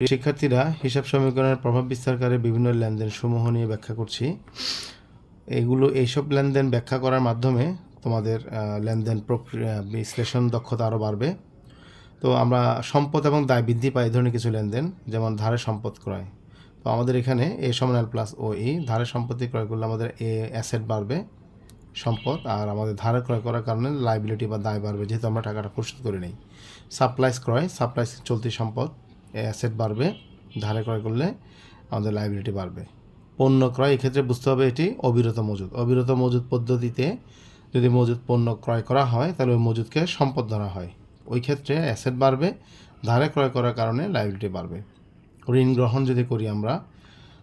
শিক্ষার্থীরা হিসাব সমীকরণের প্রভাব বিস্তারকারী বিভিন্ন লেনদেন সমূহ নিয়ে ব্যাখ্যা করছি। এগুলো, এইসব লেনদেন ব্যাখ্যা করার মাধ্যমে তোমাদের লেনদেন প্রক্রিয়া, বিশ্লেষণ দক্ষতা আরও বাড়বে। তো আমরা সম্পদ এবং দায় বৃদ্ধি পাই এই ধরনের কিছু লেনদেন, যেমন ধারে সম্পদ ক্রয়। তো আমাদের এখানে এ সমান এল প্লাস ও ই ধারে সম্পত্তি ক্রয় করলে আমাদের এ অ্যাসেট বাড়বে, সম্পদ, আর আমাদের ধারে ক্রয় করার কারণে লাইবিলিটি বা দায় বাড়বে, যেহেতু আমরা টাকাটা প্রস্তুত করে নিই। সাপ্লাইস ক্রয় সাপ্লাইস চলতি সম্পদ অ্যাসেট বাড়বে, ধারে ক্রয় করলে আমাদের লাইবিলিটি বাড়বে। পণ্য ক্রয়, এক্ষেত্রে বুঝতে হবে এটি অবিরত মজুদ অবিরত মজুদ পদ্ধতিতে যদি মজুদ পণ্য ক্রয় করা হয়, তাহলে ওই মজুদকে সম্পদ ধরা হয়। ওই ক্ষেত্রে অ্যাসেট বাড়বে, ধারে ক্রয় করার কারণে লাইবিলিটি বাড়বে। ঋণ গ্রহণ যদি করি আমরা,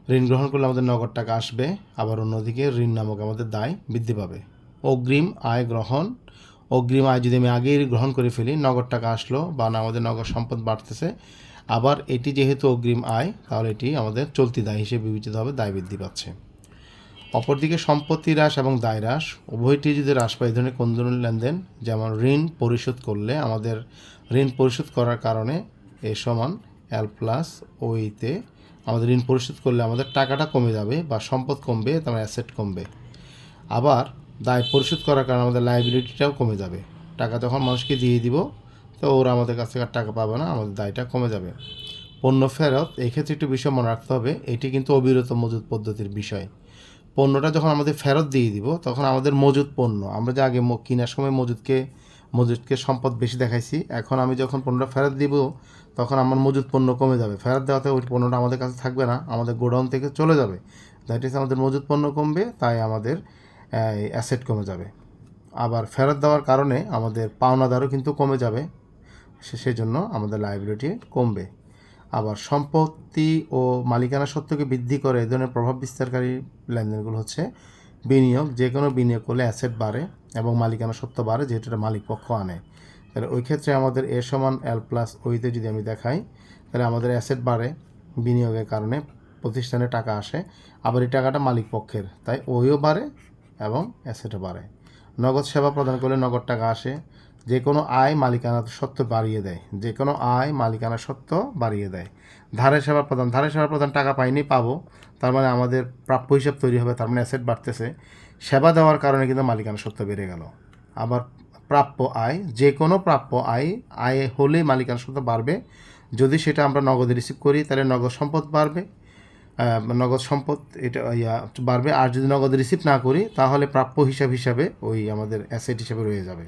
ঋণ গ্রহণ করলে আমাদের নগদ টাকা আসবে, আবার অন্যদিকে ঋণ নামক আমাদের দায় বৃদ্ধি পাবে। অগ্রিম আয় গ্রহণ, অগ্রিম আয় যদি আমি আগেই গ্রহণ করে ফেলি, নগদ টাকা আসলো বা না আমাদের নগদ সম্পদ বাড়তেছে আবার এটি যেহেতু অগ্রিম আয়, তাহলে এটি আমাদের চলতি দায় হিসেবে বিবেচিত হবে, দায় বৃদ্ধি পাচ্ছে। অপরদিকে সম্পত্তি হ্রাস এবং দায় হ্রাস, উভয়টি যদি হ্রাস পায়, এই ধরনের কোন ধরনের লেনদেন, যেমন ঋণ পরিশোধ করলে আমাদের ঋণ পরিশোধ করার কারণে এ সমান এল প্লাস ওইতে আমাদের ঋণ পরিশোধ করলে আমাদের টাকাটা কমে যাবে বা সম্পদ কমবে তার অ্যাসেট কমবে। আবার দায় পরিশোধ করার কারণে আমাদের লাইবিলিটিটাও কমে যাবে। টাকা যখন মানুষকে দিয়ে দিব তো ওরা আমাদের কাছ থেকে টাকা পাবে না, আমাদের দায়টা কমে যাবে। পণ্য ফেরত এক্ষেত্রে একটু বিষয় মনে রাখতে হবে, এটি কিন্তু অবিরত মজুদ পদ্ধতির বিষয়। পণ্যটা যখন আমাদের ফেরত দিয়ে দিব, তখন আমাদের মজুদ পণ্য, আমরা যে আগে কেনার সময় মজুদকে মজুদকে সম্পদ বেশি দেখাইছি, এখন আমি যখন পণ্যটা ফেরত দিব, তখন আমার মজুদ পণ্য কমে যাবে। ফেরত দেওয়াতে ওই পণ্যটা আমাদের কাছে থাকবে না, আমাদের গোডাউন থেকে চলে যাবে। দ্যাট ইজ আমাদের মজুদ পণ্য কমবে, তাই আমাদের অ্যাসেট কমে যাবে। আবার ফেরত দেওয়ার কারণে আমাদের পাওনাদারও কিন্তু কমে যাবে। সেজন্য আমাদের লাইবিলিটি কমবে। আবার সম্পত্তি ও মালিকানা সত্ত্বকে বৃদ্ধি করে এই ধরনের প্রভাব বিস্তারকারী লেনদেনগুলো হচ্ছে বিনিয়োগ। যে কোনো বিনিয়োগ করলে অ্যাসেট বাড়ে এবং মালিকানা সত্ত্ব বাড়ে এটা মালিক পক্ষ আনে। তাহলে ওই ক্ষেত্রে আমাদের এ সমান এল প্লাস ওইতে যদি আমি দেখাই, তাহলে আমাদের অ্যাসেট বাড়ে বিনিয়োগের কারণে, প্রতিষ্ঠানে টাকা আসে। আবার এই টাকাটা মালিক পক্ষের, তাই ওইও বাড়ে এবং অ্যাসেটও বাড়ে। নগদ সেবা প্রদান করলে নগদ টাকা আসে। যে কোনো আয় মালিকানা সত্ত্ব বাড়িয়ে দেয়। যে কোনো আয় মালিকানা সত্ত্ব বাড়িয়ে দেয়। ধারে সেবা প্রদান। ধারে সেবা প্রদান টাকা পাইনি, পাবো। তার মানে আমাদের প্রাপ্য হিসাব তৈরি হবে, তার মানে অ্যাসেট বাড়তেছে। সেবা দেওয়ার কারণে কিন্তু মালিকানা সত্ত্ব বেড়ে গেল। আবার প্রাপ্য আয়, যে কোনো প্রাপ্য আয় আয় হলে মালিকানা সত্ত্ব বাড়বে। যদি সেটা আমরা নগদে রিসিভ করি, তাহলে নগদ সম্পদ বাড়বে। নগদ সম্পদ এটা ইয়া বাড়বে। আর যদি নগদ রিসিভ না করি, তাহলে প্রাপ্য হিসাব হিসাবে ওই আমাদের অ্যাসেট হিসাবে রয়ে যাবে।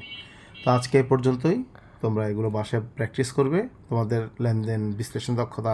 তো আজকে এই পর্যন্তই। তোমরা এগুলো বাসায় প্র্যাকটিস করবে। তোমাদের লেনদেন বিশ্লেষণ দক্ষতা